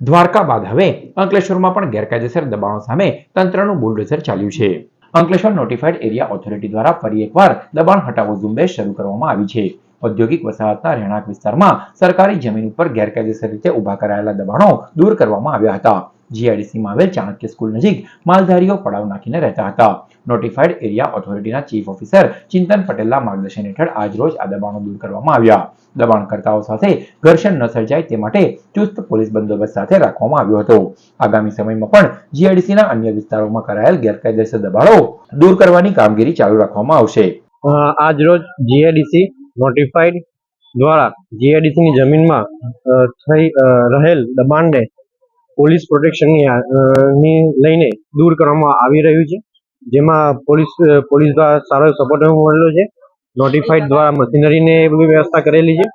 દ્વારકા બાદ હવે અંકલેશ્વરમાં પણ ગેરકાયદેસર દબાણો સામે તંત્રનું બુલડોઝર ચાલ્યું છે. અંકલેશ્વર નોટિફાઈડ એરિયા ઓથોરિટી દ્વારા ફરી એકવાર દબાણ હટાવો ઝુંબેશ શરૂ કરવામાં આવી છે. ઔદ્યોગિક વસાહતના રહેણાંક વિસ્તારમાં સરકારી જમીન ઉપર ગેરકાયદેસર રીતે ઊભા કરાયેલા દબાણો દૂર કરવામાં આવ્યા હતા. જીઆઈડીસીમાં આવેલ ચાણક્ય સ્કૂલ નજીક માલધારીઓ પડાવ નાખીને રહેતા હતા. નોટિફાઈડ એરિયા ઓથોરિટીના ચીફ ઓફિસર ચિંતન પટેલના માર્ગદર્શન હેઠળ આજરોજ આ દબાણો દૂર કરવામાં આવ્યા. દબાણકર્તાઓ સાથે ઘર્ષણ ન સર્જાય તે માટે ચુસ્ત પોલીસ બંદોબસ્ત સાથે રાખવામાં આવ્યો હતો. આગામી સમયમાં પણ જીઆઈડીસીના અન્ય વિસ્તારોમાં કરાયેલ ગેરકાયદેસર દબાણો દૂર કરવાની કામગીરી ચાલુ રાખવામાં આવશે. અ, આજ રોજ જીઆઈડીસી નોટિફાઈડ દ્વારા જીઆઈડીસીની જમીનમાં થઈ રહેલ દબાણને પોલીસ પ્રોટેક્શનની આ, ની લઈને દૂર કરવામાં આવી રહ્યું છે. જેમાં પોલીસ પોલીસ દ્વારા સારો સપોર્ટ મળેલો છે. નોટિફાઈડ દ્વારા મશીનરીને બધી વ્યવસ્થા કરેલી છે.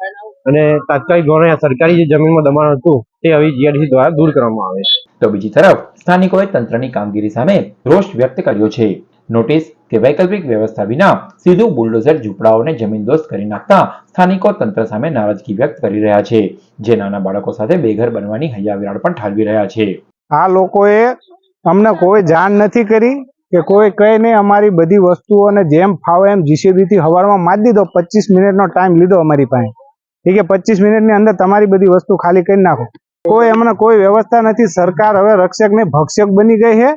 અને તાત્કાલિક ધોરણે સરકારી જે જમીનમાં દબાણ હતું તે હવે જીઆરડીસી દ્વારા દૂર કરવામાં આવે છે. તો બીજી તરફ સ્થાનિકોએ તંત્રની કામગીરી સામે રોષ વ્યક્ત કર્યો છે. નોટિસ કે વૈકલ્પિક વ્યવસ્થા વિના સીધું બુલડોઝર ઝૂંપડાઓને જમીનદોસ્ત કરી નાખતા સ્થાનિકો તંત્ર સામે નારાજગી વ્યક્ત કરી રહ્યા છે, જે નાના બાળકો સાથે બેઘર બનવાની હૈયાવિરાળ પણ ઠાલવી રહ્યા છે. આ લોકોએ અમને કોઈ જાણ નથી કરી કે કોઈ કઈ નહીં, અમારી બધી વસ્તુઓને જેમ ફાવે એમ જીસીબીથી હવારમાં મારી દીધો પચીસ મિનિટનો ટાઈમ લીધો અમારી પાસે. ઠીક છે પચીસ મિનિટની અંદર તમારી બધી વસ્તુ ખાલી કરી નાખો. કોઈ એમને કોઈ વ્યવસ્થા નથી, સરકાર હવે રક્ષક ને ભક્ષક બની ગઈ છે.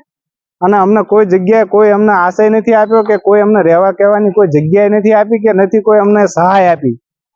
અને અમને કોઈ જગ્યાએ કોઈ અમને આશય નથી આપ્યો કે કોઈ અમને રહેવા કહેવાની કોઈ જગ્યાએ નથી આપી કે નથી કોઈ અમને સહાય આપી.